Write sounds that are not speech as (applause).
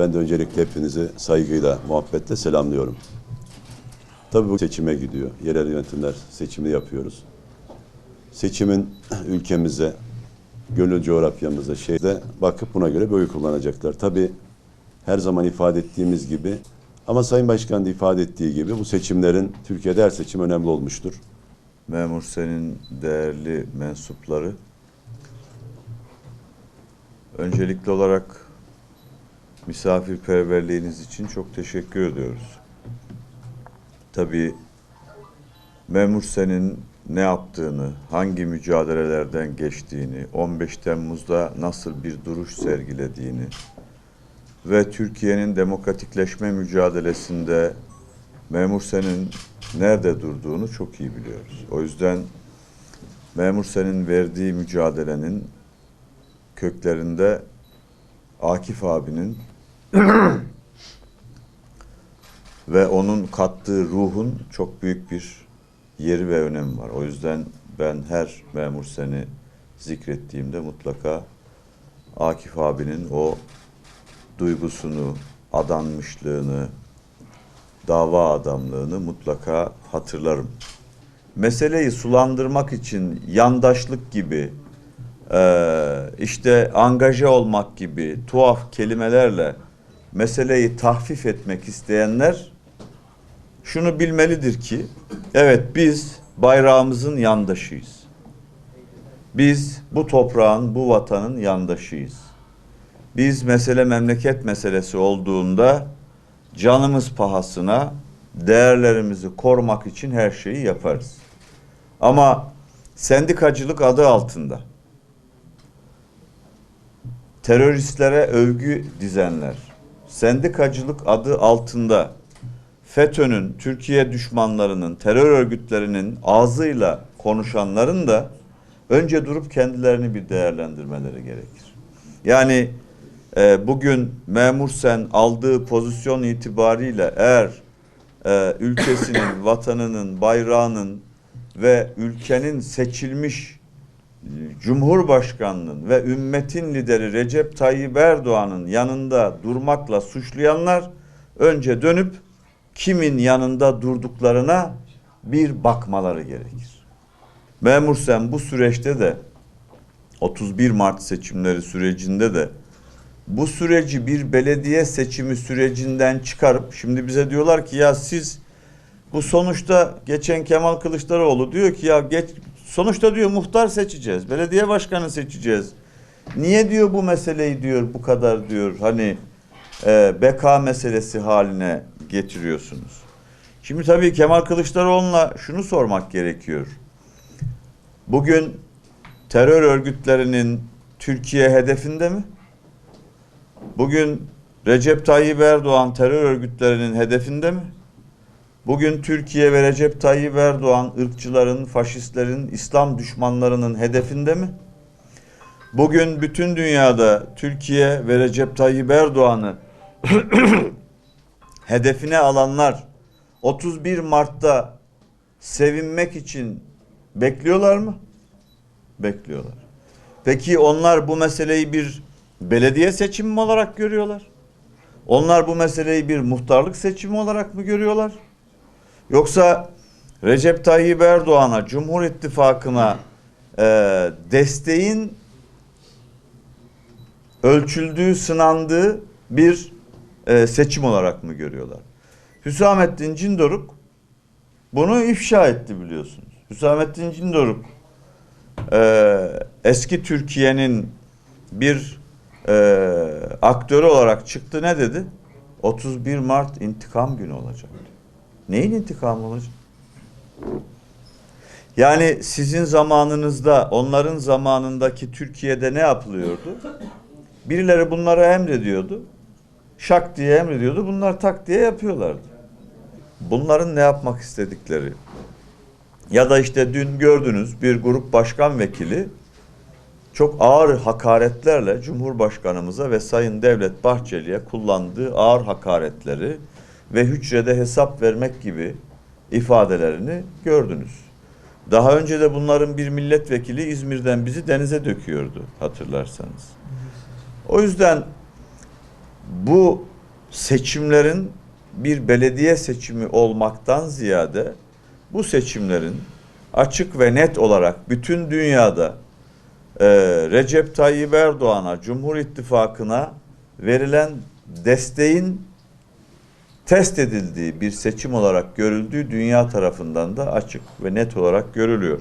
Ben de öncelikle hepinizi saygıyla, muhabbetle selamlıyorum. Tabii bu seçime gidiyor. Yerel yönetimler seçimini yapıyoruz. Seçimin (clears throat) ülkemize, gönül coğrafyamıza, şeyde bakıp buna göre oy kullanacaklar. Tabii her zaman ifade ettiğimiz gibi ama Sayın Başkan da ifade ettiği gibi bu seçimlerin Türkiye'de her seçim önemli olmuştur. Memur senin değerli mensupları. Öncelikli olarak misafirperverliğiniz için çok teşekkür ediyoruz. Tabii Memur senin ne yaptığını, hangi mücadelelerden geçtiğini, 15 Temmuz'da nasıl bir duruş sergilediğini ve Türkiye'nin demokratikleşme mücadelesinde Memur Sen'in nerede durduğunu çok iyi biliyoruz. O yüzden Memur Sen'in verdiği mücadelenin köklerinde Akif abinin (clears throat) ve onun kattığı ruhun çok büyük bir yeri ve önemi var. O yüzden ben her memur seni zikrettiğimde mutlaka Akif abinin o duygusunu, adanmışlığını, dava adamlığını mutlaka hatırlarım. Meseleyi sulandırmak için yandaşlık gibi, işte angaje olmak gibi tuhaf kelimelerle meseleyi tahfif etmek isteyenler şunu bilmelidir ki, evet biz bayrağımızın yandaşıyız. Biz bu toprağın, bu vatanın yandaşıyız. Biz mesele memleket meselesi olduğunda canımız pahasına değerlerimizi korumak için her şeyi yaparız. Ama sendikacılık adı altında teröristlere övgü dizenler, sendikacılık adı altında FETÖ'nün, Türkiye düşmanlarının, terör örgütlerinin ağzıyla konuşanların da önce durup kendilerini bir değerlendirmeleri gerekir. Yani e, bugün memur sen aldığı pozisyon itibariyle eğer e, ülkesinin, vatanının, bayrağının ve ülkenin seçilmiş Cumhurbaşkanının ve ümmetin lideri Recep Tayyip Erdoğan'ın yanında durmakla suçlayanlar önce dönüp kimin yanında durduklarına bir bakmaları gerekir. Memur sen bu süreçte de 31 Mart seçimleri sürecinde de bu süreci bir belediye seçimi sürecinden çıkarıp şimdi bize diyorlar ki ya siz bu sonuçta geçen Kemal Kılıçdaroğlu diyor ki ya geç sonuçta diyor muhtar seçeceğiz, belediye başkanı seçeceğiz. Niye diyor bu meseleyi diyor bu kadar diyor hani e, beka meselesi haline getiriyorsunuz. Şimdi tabii Kemal Kılıçdaroğlu'na şunu sormak gerekiyor. Bugün terör örgütlerinin Türkiye hedefinde mi? Bugün Recep Tayyip Erdoğan terör örgütlerinin hedefinde mi? Bugün Türkiye ve Recep Tayyip Erdoğan ırkçıların, faşistlerin, İslam düşmanlarının hedefinde mi? Bugün bütün dünyada Türkiye ve Recep Tayyip Erdoğan'ı (clears throat) hedefine alanlar 31 Mart'ta sevinmek için bekliyorlar mı? Bekliyorlar. Peki onlar bu meseleyi bir belediye seçimi mi olarak görüyorlar? Onlar bu meseleyi bir muhtarlık seçimi olarak mı görüyorlar? Yoksa Recep Tayyip Erdoğan'a, Cumhur İttifakı'na e, desteğin ölçüldüğü, sınandığı bir e, seçim olarak mı görüyorlar? Hüsamettin Cindoruk bunu ifşa etti biliyorsunuz. Hüsamettin Cindoruk e, eski Türkiye'nin bir e, aktörü olarak çıktı ne dedi? 31 Mart intikam günü olacak. Neyin intikamı olacak? Yani sizin zamanınızda, onların zamanındaki Türkiye'de ne yapılıyordu? Birileri bunları emrediyordu. Şak diye emrediyordu. Bunlar tak diye yapıyorlardı. Bunların ne yapmak istedikleri ya da işte dün gördünüz bir grup başkan vekili çok ağır hakaretlerle Cumhurbaşkanımıza ve Sayın Devlet Bahçeli'ye kullandığı ağır hakaretleri ve hücrede hesap vermek gibi ifadelerini gördünüz. Daha önce de bunların bir milletvekili İzmir'den bizi denize döküyordu hatırlarsanız. O yüzden bu seçimlerin bir belediye seçimi olmaktan ziyade bu seçimlerin açık ve net olarak bütün dünyada e, Recep Tayyip Erdoğan'a, Cumhur İttifakı'na verilen desteğin test edildiği bir seçim olarak görüldüğü dünya tarafından da açık ve net olarak görülüyor.